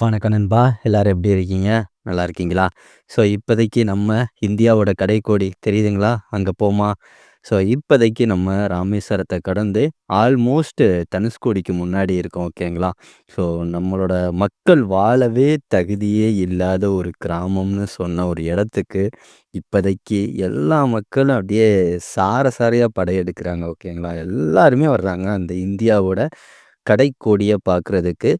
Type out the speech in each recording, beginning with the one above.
வணக்கம் நண்பா எல்லாரும் எப்படி இருக்கீங்க? நல்லா இருக்கீங்களா? ஸோ இப்போதைக்கு நம்ம இந்தியாவோட கடைக்கோடி தெரியுதுங்களா? அங்கே போமா? ஸோ இப்போதைக்கு நம்ம ராமேஸ்வரத்தை கடந்து ஆல்மோஸ்ட் தனுஷ்கோடிக்கு முன்னாடி இருக்கோம் ஓகேங்களா? ஸோ நம்மளோட மக்கள் வாழவே தகுதியே இல்லாத ஒரு கிராமம்னு சொன்ன ஒரு இடத்துக்கு இப்போதைக்கு எல்லா மக்களும் அப்படியே சார சாரையாக படையெடுக்கிறாங்க ஓகேங்களா? எல்லாருமே வர்றாங்க அந்த இந்தியாவோட கடைக்கோடியை பார்க்குறதுக்கு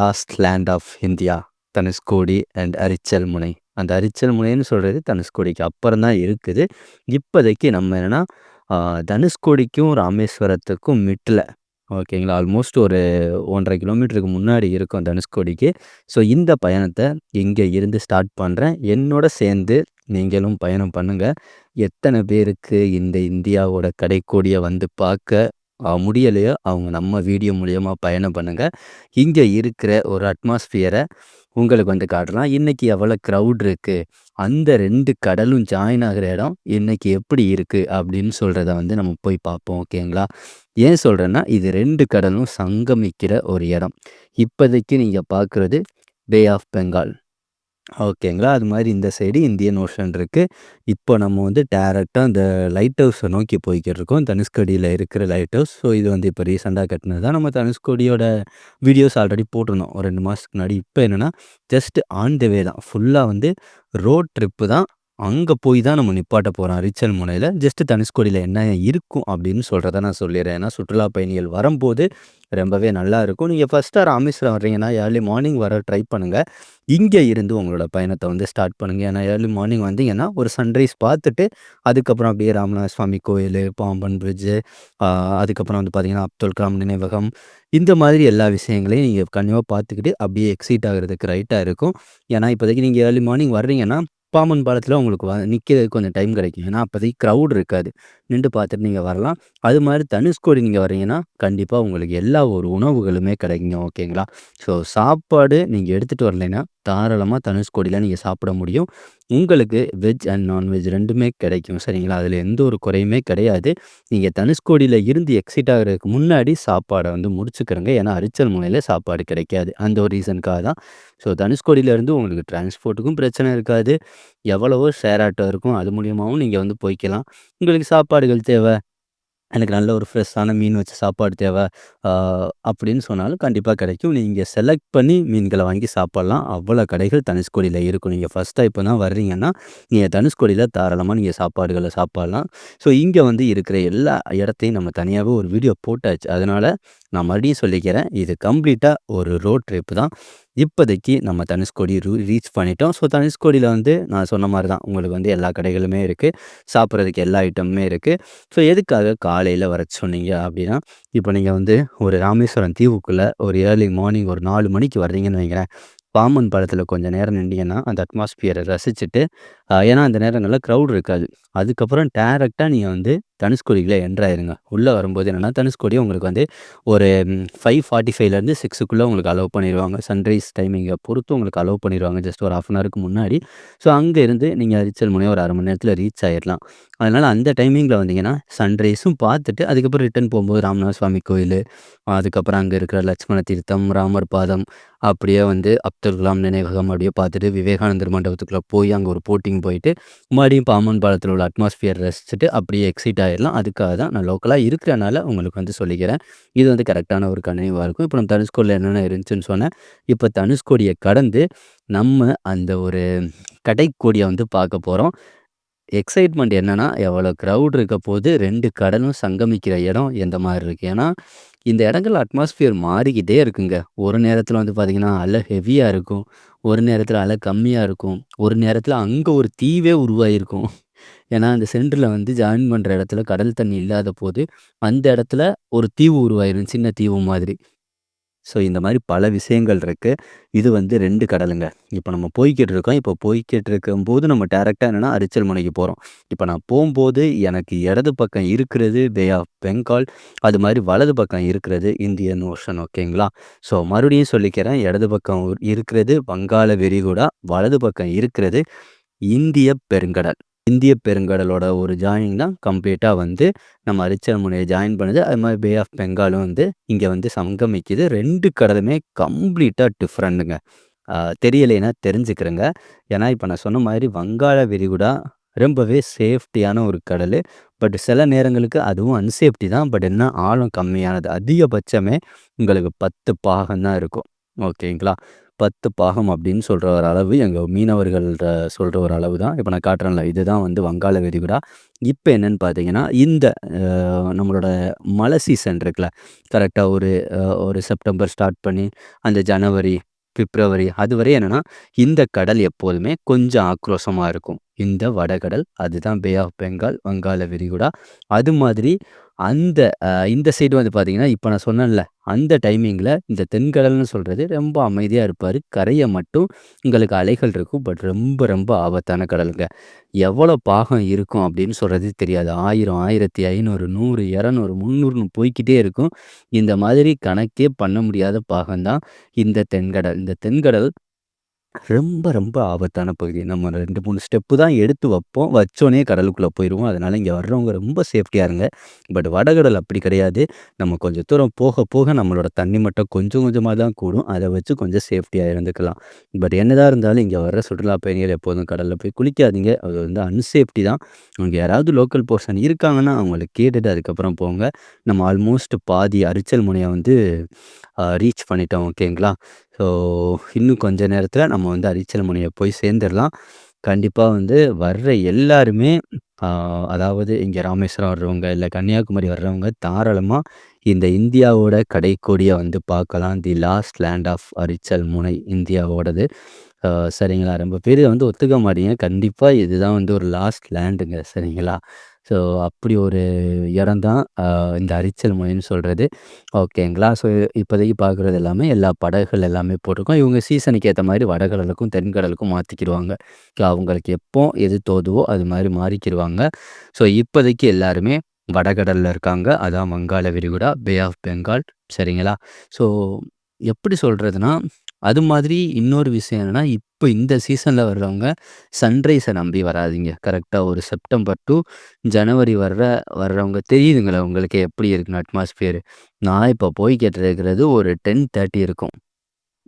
last land of India Dhanushkodi and Arichal Munai. அந்த அரிச்சல் முனைன்னு சொல்கிறது தனுஷ்கோடிக்கு அப்புறம் தான் இருக்குது. இப்போதைக்கு நம்ம என்னென்னா தனுஷ்கோடிக்கும் ராமேஸ்வரத்துக்கும் மிட்டில் ஓகேங்களா? ஆல்மோஸ்ட் ஒரு ஒன்றரை கிலோமீட்டருக்கு முன்னாடி இருக்கும் தனுஷ்கோடிக்கு. ஸோ இந்த பயணத்தை இங்கே இருந்து ஸ்டார்ட் பண்ணுறேன் என்னோட சேர்ந்து நீங்களும் பயணம் பண்ணுங்கள் எத்தனை பேருக்கு இந்த இந்தியாவோட கடைக்கோடியை வந்து பார்க்க முடியலையோ அவங்க நம்ம வீடியோ மூலியமாக பயணம் பண்ணுங்கள் இங்கே இருக்கிற ஒரு அட்மாஸ்ஃபியரை உங்களுக்கு வந்து காட்டலாம். இன்றைக்கி எவ்வளோ க்ரௌட் இருக்குது அந்த ரெண்டு கடலும் ஜாயின் ஆகிற இடம் இன்றைக்கி எப்படி இருக்குது அப்படின்னு சொல்கிறத வந்து நம்ம போய் பார்ப்போம் ஓகேங்களா ஏன் சொல்கிறேன்னா இது ரெண்டு கடலும் சங்கமிக்கிற ஒரு இடம். இப்போதைக்கு நீங்கள் பார்க்குறது பே ஆஃப் பெங்கால் ஓகேங்களா? அது மாதிரி இந்த சைடு இந்தியன் ஓஷன் இருக்குது இப்போ நம்ம வந்து டேரெக்டாக அந்த லைட் ஹவுஸை நோக்கி போய்கிட்டு இருக்கோம் தனுஷ்கோடியில் இருக்கிற லைட் ஹவுஸ். ஸோ இது வந்து இப்போ ரீசெண்டாக கட்டினது தான். நம்ம தனுஷ்கோடியோட வீடியோஸ் ஆல்ரெடி போட்டிருந்தோம். ஒரு ரெண்டு மாதத்துக்கு முன்னாடி. இப்போ என்னென்னா ஜஸ்ட் ஆன் த வே தான். ஃபுல்லாக வந்து ரோட் ட்ரிப்பு தான். அங்கே போய் தான் நம்ம நிப்பாட்ட போகிறோம் ரிச்சல் முனையில் ஜஸ்ட்டு தனுஷ்கோடியில் என்ன இருக்கும் அப்படின்னு சொல்கிறத நான் சொல்லிடுறேன். ஏன்னா சுற்றுலா பயணிகள் வரும்போது ரொம்பவே நல்லா இருக்கும். நீங்கள் ஃபஸ்ட்டாக ராமேஸ்வரம் வர்றீங்கன்னா ஏர்லி மார்னிங் வர ட்ரை பண்ணுங்கள் இங்கே இருந்து உங்களோட பயணத்தை வந்து ஸ்டார்ட் பண்ணுங்கள் ஏன்னா ஏர்லி மார்னிங் வந்தீங்கன்னா ஒரு சன்ரைஸ் பார்த்துட்டு அதுக்கப்புறம் அப்படியே ராமநாத சுவாமி கோயில் பாம்பன் பிரிட்ஜு அதுக்கப்புறம் வந்து பார்த்திங்கன்னா அப்துல் கலாம் நினைவகம். இந்த மாதிரி எல்லா விஷயங்களையும் நீங்கள் கண்டிப்பாக பார்த்துக்கிட்டு அப்படியே எக்ஸைட் ஆகிறதுக்கு ரைட்டாக இருக்கும். ஏன்னா இப்போதைக்கு நீங்கள் ஏர்லி மார்னிங் வர்றீங்கன்னா பாம்பன் பாலத்தில் உங்களுக்கு வ நிற்கிறதுக்கு கொஞ்சம் டைம் கிடைக்கும். ஏன்னா அப்போதைக்கு க்ரௌட் இருக்காது. நின்று பார்த்துட்டு நீங்கள் வரலாம். அது மாதிரி தனுஷ்கோடி நீங்கள் வரீங்கன்னா கண்டிப்பாக உங்களுக்கு எல்லா ஒரு உணவுகளுமே கிடைக்குங்க. ஓகேங்களா? ஸோ சாப்பாடு நீங்கள் எடுத்துகிட்டு வரலைன்னா தாராளமாக தனுஷ்கோடியில் நீங்கள் சாப்பிட முடியும். உங்களுக்கு வெஜ் அண்ட் நான்வெஜ் ரெண்டுமே கிடைக்கும் சரிங்களா? அதில் எந்த ஒரு குறையுமே கிடையாது. நீங்கள் தனுஷ்கோடியில் இருந்து எக்ஸிட் ஆகிறதுக்கு முன்னாடி சாப்பாடை வந்து முடிச்சுக்கிறோங்க. ஏன்னா அரிச்சல் முனையில் சாப்பாடு கிடைக்காது. அந்த ஒரு ரீசனுக்காக தான். ஸோ தனுஷ்கோடியிலேருந்து உங்களுக்கு டிரான்ஸ்போர்ட்டுக்கும் பிரச்சனை இருக்காது. எவ்வளவோ ஷேர் ஆட்டோ இருக்கும். அது மூலியமாகவும் நீங்கள் வந்து போய்க்கலாம். உங்களுக்கு சாப்பாடுகள் தேவை. எனக்கு நல்ல ஒரு ஃப்ரெஷ்ஷான மீன் வச்ச சாப்பாடு தேவை அப்படின்னு சொன்னாலும் கண்டிப்பாக கிடைக்கும். நீங்கள் செலக்ட் பண்ணி மீன்களை வாங்கி சாப்பிட்லாம். அவ்வளோ கடைகள் தனுஷ்கோடியில் இருக்கும். நீங்கள் ஃபஸ்ட் டைம் இப்போ தான் வர்றீங்கன்னா நீங்கள் தனுஷ்கோடியில் தாராளமாக நீங்கள் சாப்பாடுகளை சாப்பிட்லாம். ஸோ இங்கே வந்து இருக்கிற எல்லா இடத்தையும் நம்ம தனியாகவே ஒரு வீடியோ போட்டாச்சு. அதனால் நான் மறுபடியும் சொல்லிக்கிறேன். இது கம்ப்ளீட்டாக ஒரு ரோட் ட்ரிப் தான். இப்போதைக்கு நம்ம தனுஷ்கோடி ரூ ரீச் பண்ணிட்டோம். ஸோ தனுஷ்கோடியில் வந்து நான் சொன்ன மாதிரி தான் உங்களுக்கு வந்து எல்லா கடைகளுமே இருக்குது சாப்பிட்றதுக்கு எல்லா ஐட்டமுமே இருக்குது ஸோ எதுக்காக காலையில் வர சொன்னீங்க அப்படின்னா இப்போ நீங்கள் வந்து ஒரு ராமேஸ்வரம் தீவுக்குள்ளே ஒரு ஏர்லி மார்னிங் ஒரு நாலு மணிக்கு வர்றீங்கன்னு வைங்க பாம்பன் படத்தில் கொஞ்சம் நேரம் நின்றீங்கன்னா அந்த அட்மாஸ்பியரை ரசிச்சுட்டு ஏன்னா அந்த நேரங்களில் க்ரௌட் இருக்காது. அதுக்கப்புறம் டேரெக்டாக நீங்கள் வந்து தனுஷ்கோடியில் என்ட்ராயிருங்க உள்ளே வரும்போது என்னென்னா தனுஷ்கோடி உங்களுக்கு வந்து ஒரு ஃபைவ் ஃபார்ட்டி ஃபைவ்லேருந்து சிக்ஸுக்குள்ளே உங்களுக்கு அலோவ் பண்ணிடுவாங்க சன்ரைஸ் டைமிங்கை பொறுத்து உங்களுக்கு அலோவ் பண்ணிடுவாங்க ஜஸ்ட் ஒரு ஆஃப் அன் ஹவருக்கு முன்னாடி. ஸோ அங்கே இருந்து நீங்கள் அரிச்சல் முனையை ஒரு அரை மணி நேரத்தில் ரீச் ஆகிடலாம் அதனால் அந்த டைமிங்கில் வந்தீங்கன்னா சன்ரைஸும் பார்த்துட்டு அதுக்கப்புறம் ரிட்டன் போகும்போது ராமநாத சுவாமி கோயில் அதுக்கப்புறம் அங்கே இருக்கிற லட்சுமண தீர்த்தம் ராமர் பாதம் அப்படியே வந்து அப்துல் கலாம் நினைவகம் அப்படியே பார்த்துட்டு விவேகானந்தர் மண்டபத்துக்குள்ளே போய் அங்கே ஒரு போட்டிங் போயிட்டு மறுபடியும் பாம்பன் பாலத்தில் உள்ள அட்மாஸ்ஃபியர் ரசிச்சுட்டு அப்படியே எக்ஸைட் ஆகிடலாம் அதுக்காக தான் நான் லோக்கலாக இருக்கிறனால உங்களுக்கு வந்து சொல்லிக்கிறேன். இது வந்து கரெக்டான ஒரு கனவாக இருக்கும். இப்போ நம்ம தனுஷ்கோடியில் என்னென்ன இருந்துச்சுன்னு சொன்னேன் இப்போ தனுஷ்கோடியை கடந்து நம்ம அந்த ஒரு கடைக்கோடியை வந்து பார்க்க போகிறோம் எக்ஸைட்மெண்ட் என்னென்னா எவ்வளோ க்ரௌட் இருக்க போது ரெண்டு கடலும் சங்கமிக்கிற இடம் எந்த மாதிரி இருக்குது ஏன்னா இந்த இடங்கள் அட்மாஸ்ஃபியர் மாறிக்கிட்டே இருக்குங்க. ஒரு நேரத்தில் வந்து பார்த்திங்கன்னா அலை ஹெவியாக இருக்கும். ஒரு நேரத்தில் அலை கம்மியாக இருக்கும். ஒரு நேரத்தில் அங்கே ஒரு தீவே உருவாகிருக்கும் ஏன்னா அந்த சென்டரில் வந்து ஜாயின் பண்ணுற இடத்துல கடல் தண்ணி இல்லாத போது அந்த இடத்துல ஒரு தீவு உருவாயிரும். சின்ன தீவு மாதிரி. ஸோ இந்த மாதிரி பல விஷயங்கள் இருக்குது இது வந்து ரெண்டு கடலுங்க. இப்போ நம்ம போய்கிட்டு இருக்கோம். இப்போ போய்கிட்டு இருக்கும்போது நம்ம டேரெக்டாக என்னென்னா அரிச்சல் முனைக்கு போகிறோம் இப்போ நான் போகும்போது எனக்கு இடது பக்கம் இருக்கிறது பே ஆஃப் பெங்கால் அது மாதிரி வலது பக்கம் இருக்கிறது இந்தியன் ஓஷன் ஓகேங்களா ஸோ மறுபடியும் சொல்லிக்கிறேன். இடது பக்கம் இருக்கிறது வங்காள விரிகுடா வலது பக்கம் இருக்கிறது இந்திய பெருங்கடல். இந்திய பெருங்கடலோட ஒரு ஜாயினிங் தான் கம்ப்ளீட்டாக வந்து நம்ம அரிச்சல் முனையை ஜாயின் பண்ணுது. அது மாதிரி பே ஆஃப் பெங்காலும் வந்து இங்கே வந்து சங்கமிக்குது. ரெண்டு கடலுமே கம்ப்ளீட்டாக டிஃப்ரெண்ட்டுங்க தெரியலைன்னா தெரிஞ்சுக்கிறேங்க. ஏன்னா இப்போ நான் சொன்ன மாதிரி வங்காள விரிகுடா ரொம்பவே சேஃப்டியான ஒரு கடல். பட் சில நேரங்களுக்கு அதுவும் அன்சேஃப்டி தான். பட் என்ன ஆழம் கம்மியானது. அதிகபட்சமே உங்களுக்கு பத்து பாகம் தான் இருக்கும். ஓகேங்களா? பத்து பாகம் அப்படின்னு சொல்கிற ஒரு அளவு எங்கள் மீனவர்கள் சொல்கிற ஒரு அளவு தான். இப்போ நான் காட்டுறேன்ல இதுதான் வந்து வங்காள விரிகுடா. இப்போ என்னென்னு பார்த்தீங்கன்னா இந்த நம்மளோட மழை சீசன் இருக்குல்ல. கரெக்டாக ஒரு ஒரு செப்டம்பர் ஸ்டார்ட் பண்ணி அந்த ஜனவரி பிப்ரவரி அதுவரை என்னென்னா இந்த கடல் எப்போதுமே கொஞ்சம் ஆக்ரோஷமாக இருக்கும். இந்த வடகடல் அதுதான் பே ஆஃப் பெங்கால் வங்காள விரிகுடா. அது மாதிரி அந்த இந்த சைடு வந்து பார்த்தீங்கன்னா, இப்போ நான் சொன்னேன்ல, அந்த டைமிங்கில் இந்த தென்கடல்னு சொல்கிறது ரொம்ப அமைதியாக இருப்பார் கரையை மட்டும் உங்களுக்கு அலைகள் இருக்கும். பட் ரொம்ப ரொம்ப ஆபத்தான கடலுங்க. எவ்வளோ பாகம் இருக்கும் அப்படின்னு சொல்கிறது தெரியாது. ஆயிரம் ஆயிரத்தி ஐநூறு நூறு இரநூறு முந்நூறுன்னு போய்க்கிட்டே இருக்கும். இந்த மாதிரி கணக்கே பண்ண முடியாத பாகம்தான் இந்த தென்கடல். இந்த தென்கடல் ரொம்ப, ரொம்ப ஆபத்தான பகுதி. நம்ம ரெண்டு மூணு ஸ்டெப்பு தான் எடுத்து வைப்போம். வச்சோன்னே கடலுக்குள்ளே போயிடுவோம் அதனால் இங்கே வர்றவங்க ரொம்ப சேஃப்டியாக இருங்க. பட் வடகடல் அப்படி கிடையாது. நம்ம கொஞ்சம் தூரம் போக, போக நம்மளோட தண்ணி மட்டும் கொஞ்சம் கொஞ்சமாக தான் கூடும். அதை வச்சு கொஞ்சம் சேஃப்டியாக இருந்துக்கலாம். பட் என்னதான் இருந்தாலும் இங்கே வர்ற சுற்றுலா பயணிகள் எப்போதும் கடலில் போய் குளிக்காதீங்க. அது வந்து அன்சேஃப்டி தான். அங்கே யாராவது லோக்கல் பர்சன் இருக்காங்கன்னா, அவங்கள கேட்டுட்டு அதுக்கப்புறம் போங்க. நம்ம ஆல்மோஸ்ட் பாதி அரிச்சல் முனையை வந்து ரீச் பண்ணிட்டோம். ஓகேங்களா? ஸோ இன்னும் கொஞ்ச நேரத்தில் நம்ம வந்து அரிச்சல் முனையை போய் சேர்ந்துடலாம். கண்டிப்பாக வந்து வர்ற எல்லாருமே அதாவது இங்கே ராமேஸ்வரம் வர்றவங்க இல்லை கன்னியாகுமரி வர்றவங்க தாராளமாக இந்த இந்தியாவோட கடைக்கோடியை வந்து பார்க்கலாம். The last land of Arichal Munai இந்தியாவோடது. சரிங்களா? ரொம்ப பேர் வந்து ஒத்துக்க மாட்டீங்க. கண்டிப்பாக இதுதான் வந்து ஒரு லாஸ்ட் லேண்டுங்க சரிங்களா? ஸோ அப்படி ஒரு இடம் தான் இந்த அரிச்சல் முனைன்னு சொல்கிறது ஓகேங்களா? ஸோ இப்போதைக்கு பார்க்குறது எல்லாமே எல்லா படகுகள் எல்லாமே போட்டிருக்கோம். இவங்க சீசனுக்கு ஏற்ற மாதிரி வடகடலுக்கும் தென்கடலுக்கும் மாற்றிக்கிடுவாங்க ஸோ அவங்களுக்கு எப்போ எது தோதுவோ அது மாதிரி மாறிக்கிடுவாங்க. ஸோ இப்போதைக்கு எல்லாருமே வடகடலில் இருக்காங்க. அதான் வங்காள விரிகுடா பே ஆஃப் பெங்கால் சரிங்களா? ஸோ எப்படி சொல்கிறதுனா அது மாதிரி இன்னொரு விஷயம் என்னென்னா இப்போ இந்த சீசனில் வர்றவங்க சன்ரைஸை நம்பி வராதிங்க. கரெக்டாக ஒரு செப்டம்பர் டு ஜனவரி வர்ற வர்றவங்க தெரியுதுங்களே உங்களுக்கு எப்படி இருக்குன்னு அட்மாஸ்பியர் நான் இப்போ போய் கேட்டிருக்கிறது ஒரு டென் தேர்ட்டி இருக்கும்.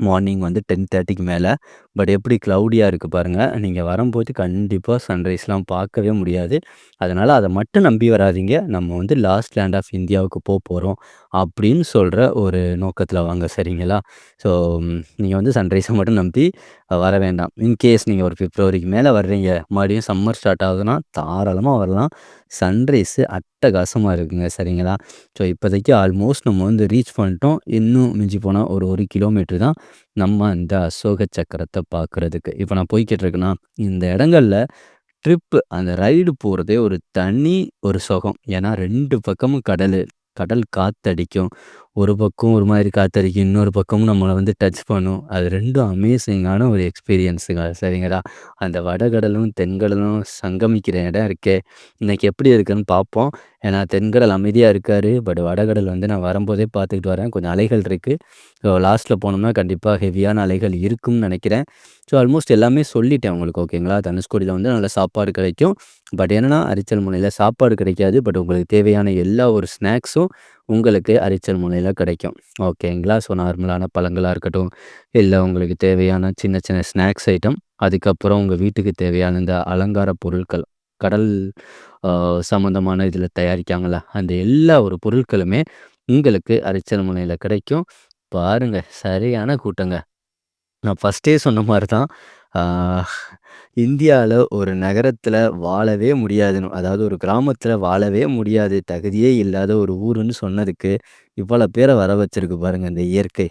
மார்னிங் வந்து டென் தேர்ட்டிக்கு மேலே. பட் எப்படி க்ளவுடியாக இருக்குது பாருங்கள் நீங்கள் வரும்போது கண்டிப்பாக சன்ரைஸ்லாம் பார்க்கவே முடியாது. அதனால் அதை மட்டும் நம்பி வராதிங்க. நம்ம வந்து லாஸ்ட் லேண்ட் ஆஃப் இந்தியாவுக்கு போக போகிறோம் அப்படின்னு சொல்கிற ஒரு நோக்கத்தில் வாங்க சரிங்களா? ஸோ நீங்கள் வந்து சன்ரைஸை மட்டும் நம்பி வர வேண்டாம். இன்கேஸ் நீங்கள் ஒரு பிப்ரவரிக்கு மேலே வர்றீங்க. மறுபடியும் சம்மர் ஸ்டார்ட் ஆகுதுன்னா தாராளமாக வரலாம். சன்ரைஸு அட்டகாசமாக இருக்குங்க சரிங்களா? ஸோ இப்போதைக்கு ஆல்மோஸ்ட் நம்ம வந்து ரீச் பண்ணிட்டோம். இன்னும் மிஞ்சி போனால் ஒரு ஒரு கிலோமீட்டர் தான் நம்ம இந்த அசோக சக்கரத்தை பார்க்குறதுக்கு. இப்போ நான் போய்கிட்டு இருக்கேன்னா இந்த இடங்கள்ல ட்ரிப்பு அந்த ரைடு போகிறதே ஒரு தனி ஒரு சுகம். ஏன்னா ரெண்டு பக்கமும் கடல் கடல் காற்றடிக்கும் ஒரு பக்கம் ஒரு மாதிரி காத்தடிக்கும் இன்னொரு பக்கமும் நம்மளை வந்து டச் பண்ணும். அது ரெண்டும் அமேசிங்கான ஒரு எக்ஸ்பீரியன்ஸுங்க சரிங்களா? அந்த வடகடலும் தென்கடலும் சங்கமிக்கிற இடம் இருக்கே. இன்றைக்கி எப்படி இருக்குன்னு பார்ப்போம். ஏன்னா தென்கடல் அமைதியாக இருக்கார். பட் வடகடல் வந்து நான் வரும்போதே பார்த்துக்கிட்டு வரேன். கொஞ்சம் அலைகள் இருக்குது ஸோ லாஸ்ட்டில் போனோம்னா கண்டிப்பாக ஹெவியான அலைகள் இருக்கும்னு நினைக்கிறேன். ஸோ ஆல்மோஸ்ட் எல்லாமே சொல்லிட்டேன் உங்களுக்கு ஓகேங்களா தனுஷ்கோடியில் வந்து நல்ல சாப்பாடு கிடைக்கும். பட் என்னென்னா அரிச்சல் முனையில் சாப்பாடு கிடைக்காது. பட் உங்களுக்கு தேவையான எல்லா ஒரு ஸ்நாக்ஸும் உங்களுக்கு அரிச்சல் முனையில் கிடைக்கும். ஓகேங்களா? ஸோ நார்மலான பழங்களாக இருக்கட்டும் இல்லை உங்களுக்கு தேவையான சின்ன சின்ன ஸ்நாக்ஸ் ஐட்டம் அதுக்கப்புறம் உங்கள் வீட்டுக்கு தேவையான இந்த அலங்கார பொருட்கள் கடல் சம்மந்தமான இதில் தயாரிக்காங்கள அந்த எல்லா ஒரு பொருட்களுமே உங்களுக்கு அரிச்சல் முனையில் கிடைக்கும். பாருங்கள் சரியான கூட்டங்க. நான் ஃபஸ்ட்டே சொன்ன மாதிரி தான் இந்தியாவில் ஒரு நகரத்தில் வாழவே முடியாதுன்னு அதாவது ஒரு கிராமத்தில் வாழவே முடியாது தகுதியே இல்லாத ஒரு ஊருன்னு சொன்னதுக்கு இவ்வளோ பேரை வர வச்சிருக்கு பாருங்கள் இந்த இயற்கை.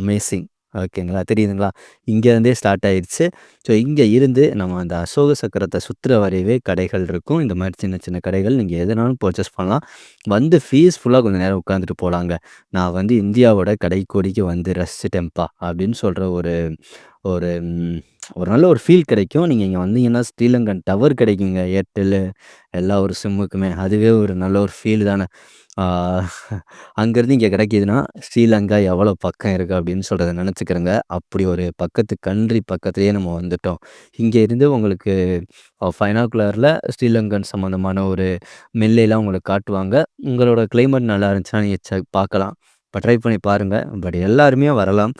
அமேசிங் ஓகேங்களா? தெரியுதுங்களா? இங்கேருந்தே ஸ்டார்ட் ஆயிடுச்சு ஸோ இங்கே இருந்து நம்ம அந்த அசோக சக்கரத்தை சுற்றுற வரையவே கடைகள் இருக்கும். இந்த மாதிரி சின்ன சின்ன கடைகள் நீங்கள் எதனாலும் பர்ச்சேஸ் பண்ணலாம். வந்து ஃபீஸ்ஃபுல்லாக கொஞ்சம் நேரம் உட்காந்துட்டு போகலாங்க நான் வந்து இந்தியாவோட கடைக்கோடிக்கு வந்து ரசிச்சிட்டேன்ப்பா அப்படின்னு சொல்கிற ஒரு ஒரு ஒரு நல்ல ஒரு ஃபீல் கிடைக்கும். நீங்க இங்க வந்தீங்கன்னா, ஸ்ரீலங்கன் டவர் கிடைக்குங்க. ஏர்டெல்லு எல்லா ஒரு சிம்முக்குமே. அதுவே ஒரு நல்ல ஒரு ஃபீல் தானே. ஆ அங்கேருந்து இங்க கிடைக்கிதுன்னா ஸ்ரீலங்கா எவ்வளோ பக்கம் இருக்கு அப்படின்னு சொல்றத நினச்சிக்கிறேங்க அப்படி ஒரு பக்கத்து கண்ட்ரி பக்கத்திலேயே நம்ம வந்துட்டோம். இங்க இருந்து உங்களுக்கு அ பைனாகுலர்ல ஸ்ரீலங்கன் சம்மந்தமான ஒரு மில்லைலாம் உங்களுக்கு காட்டுவாங்க. உங்களோட கிளைமேட் நல்லா இருந்துச்சுன்னா, நீங்க செக் பார்க்கலாம். இப்ப ட்ரை பண்ணி பாருங்க. பட் எல்லாருமே வரலாம்.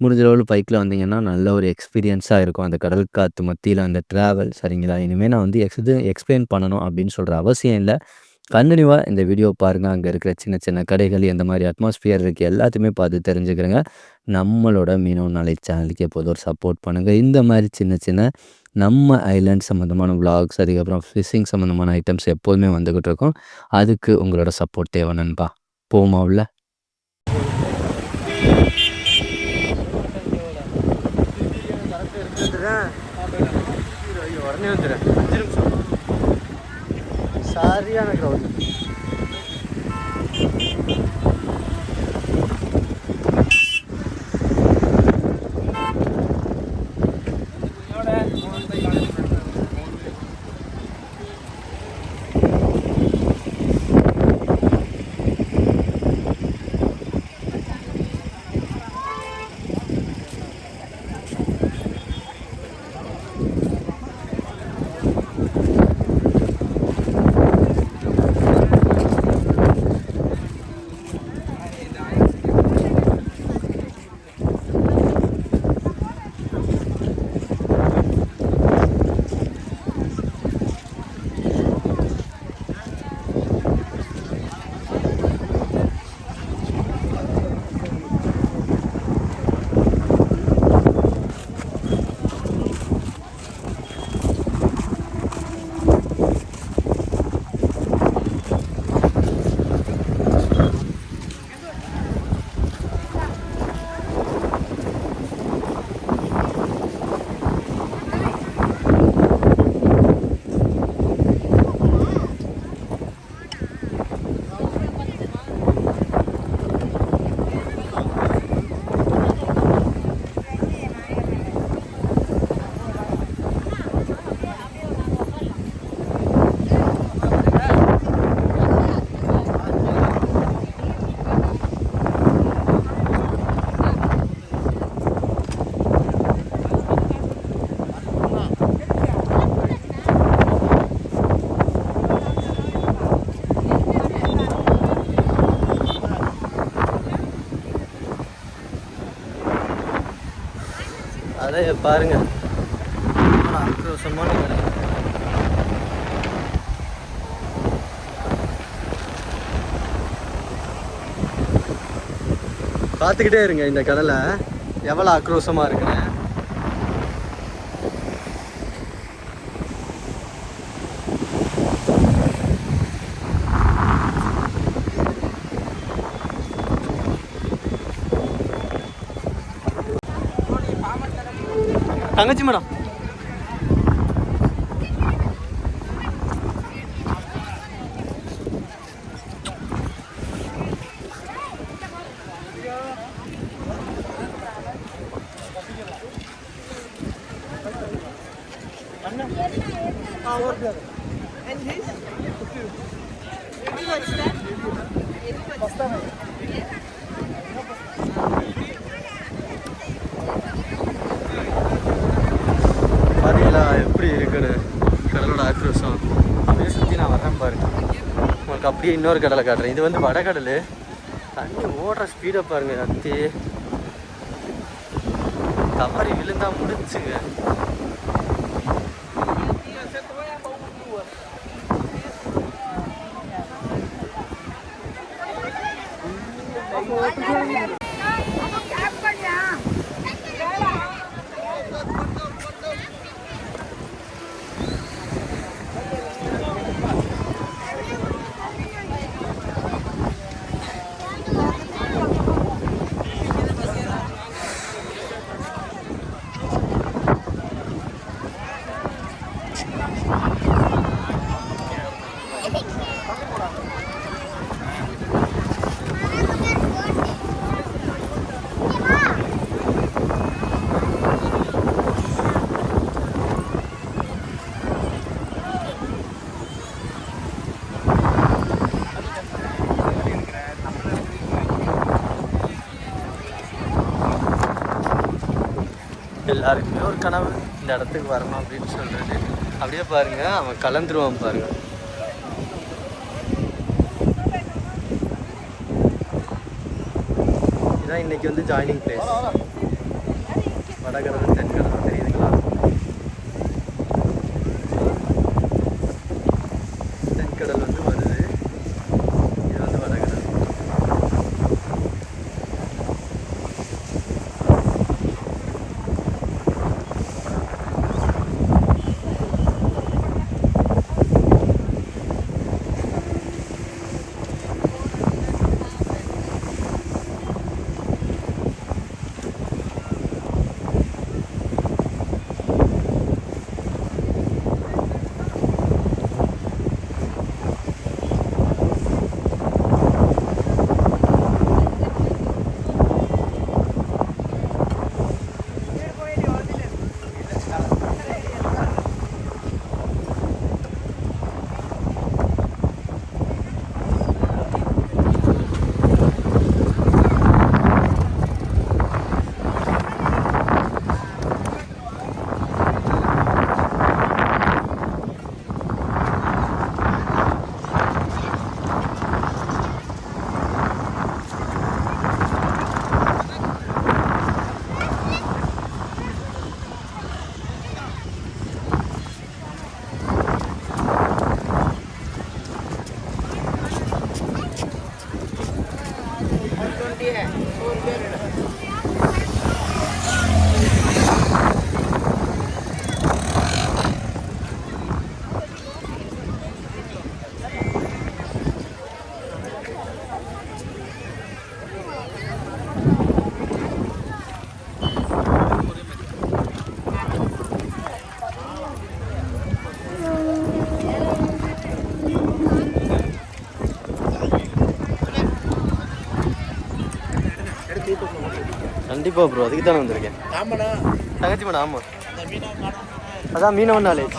முடிஞ்ச அளவு பைக்கில் வந்தீங்கன்னா, நல்ல ஒரு எக்ஸ்பீரியன்ஸாக இருக்கும். அந்த கடல் காற்று மத்தியில் அந்த ட்ராவல் சரிங்களா? இனிமேல் நான் வந்து எக்ஸ் இது எக்ஸ்ப்ளைன் பண்ணணும் அப்படின்னு சொல்கிற அவசியம் இல்லை கண்டினியூவாக இந்த வீடியோ பாருங்கள் அங்கே இருக்கிற சின்ன சின்ன கடைகள், எந்த மாதிரி அட்மாஸ்பியர் இருக்குது எல்லாத்தையுமே பார்த்து தெரிஞ்சுக்கிறங்க. நம்மளோட மீனவ நாளை சேனலுக்கு எப்போதும் ஒரு சப்போர்ட் பண்ணுங்கள் இந்த மாதிரி சின்ன சின்ன நம்ம ஐலேண்ட் சம்மந்தமான விளாக்ஸ், அதுக்கப்புறம் ஃபிஷிங் சம்மந்தமான ஐட்டம்ஸ் எப்போதுமே வந்துக்கிட்டு இருக்கும். அதுக்கு உங்களோட சப்போர்ட் தேவை நண்பா. போவோமா உள்ள? உடனே வந்துடுறேன். 5 நிமிஷம். சரியான க்ரௌட். அதே பாருங்க. ஆக்ரோஷமான கடல். பார்த்துக்கிட்டே இருங்க இந்த கடலை எவ்வளோ ஆக்ரோஷமா இருக்குன்னு. தங்கச்சி மேடம் பாத்தீங்களா பாருங்க உங்களுக்கு அப்படியே இன்னொரு கடலை காட்டுறேன். இது வந்து வடகடல். தண்ணி ஓடுற ஸ்பீடை பாருங்க அத்தி தவறி விழுந்தா முடிச்சுங்க கனவு இந்த இடத்துக்கு வரணும் அப்படின்னு சொல்றது. அப்படியே பாருங்க அவன் கலந்துருவான் பாருங்க. இதான் இன்னைக்கு வந்து ஜாயினிங் பிளேஸ் வடகடல் தென்கடல். கண்டிப்பா ப்ரோ அதுக்கு தானே வந்திருக்கேன். ஆமாண்ணா தங்கச்சி மேடம் ஆமா. அதான் மீனவன் நாலேஜ்